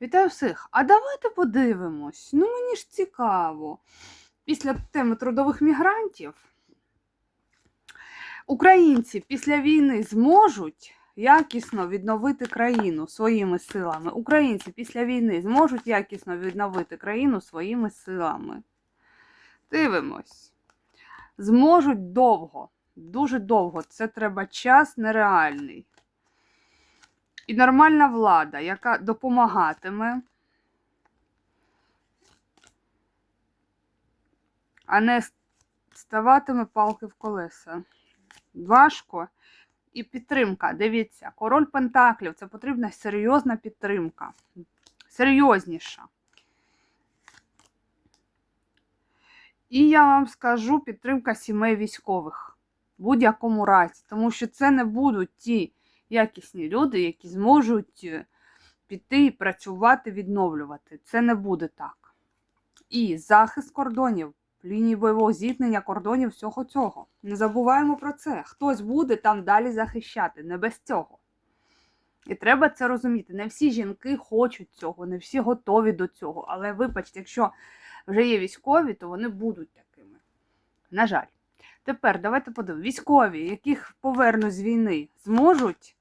Вітаю всіх! А давайте подивимось. Ну мені ж цікаво. Після теми трудових мігрантів українці після війни зможуть якісно відновити країну своїми силами. Українці після війни зможуть якісно відновити країну своїми силами. Дивимось. Зможуть довго, дуже довго. Це треба час нереальний. І нормальна влада, яка допомагатиме, а не ставатиме палки в колеса. Важко. І підтримка. Дивіться, король Пентаклів це потрібна серйозна підтримка. Серйозніша. І я вам скажу підтримка сімей військових в будь-якому разі, тому що це не будуть ті якісні люди, які зможуть е, піти і працювати, відновлювати. Це не буде так. І захист кордонів, лінії бойового зіткнення кордонів, всього цього. Не забуваємо про це. Хтось буде там далі захищати, не без цього. І треба це розуміти. Не всі жінки хочуть цього, не всі готові до цього. Але вибачте, якщо вже є військові, то вони будуть такими. На жаль. Тепер давайте подивимося. Військові, яких повернуть з війни, зможуть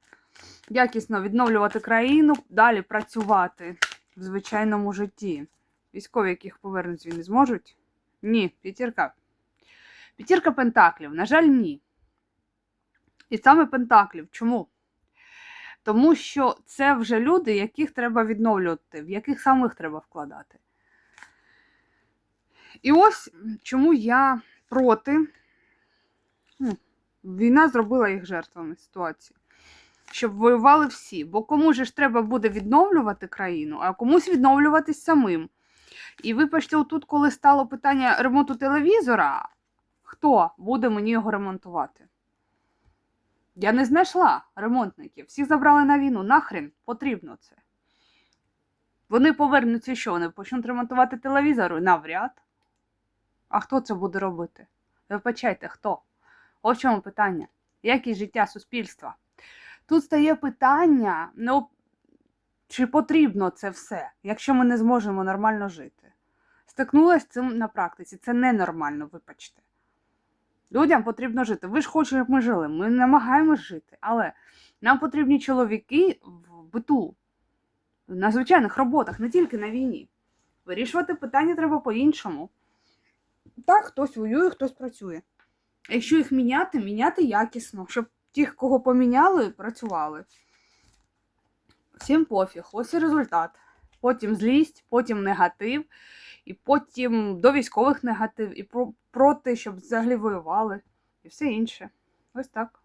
якісно відновлювати країну, далі працювати в звичайному житті. Військові, яких повернуть з війни, зможуть? Ні, п'ятірка. П'ятірка пентаклів, на жаль, ні. І саме пентаклів. Чому? Тому що це вже люди, яких треба відновлювати, в яких самих треба вкладати. І ось чому я проти. Ну, Війна зробила їх жертвами ситуації. Щоб воювали всі. Бо кому ж треба буде відновлювати країну, а комусь відновлюватись самим. І вибачте, отут, коли стало питання ремонту телевізора, хто буде мені його ремонтувати? Я не знайшла ремонтників. Всіх забрали на війну. Нахрен потрібно це. Вони повернуться що? Вони почнуть ремонтувати телевізор? Навряд. А хто це буде робити? Вибачайте, хто? Ось чому питання. Якість життя суспільства? Тут стає питання, ну, чи потрібно це все, якщо ми не зможемо нормально жити. Стикнулася цим на практиці. Це ненормально, вибачте. Людям потрібно жити. Ви ж хочете, щоб ми жили. Ми намагаємось жити. Але нам потрібні чоловіки в биту, на звичайних роботах, не тільки на війні. Вирішувати питання треба по-іншому. Так, хтось воює, хтось працює. Якщо їх міняти, міняти якісно, щоб тих, кого поміняли, працювали. Всім пофіг, ось і результат. Потім злість, потім негатив, і потім до військових негатив, і про- проти, щоб взагалі воювали, і все інше. Ось так.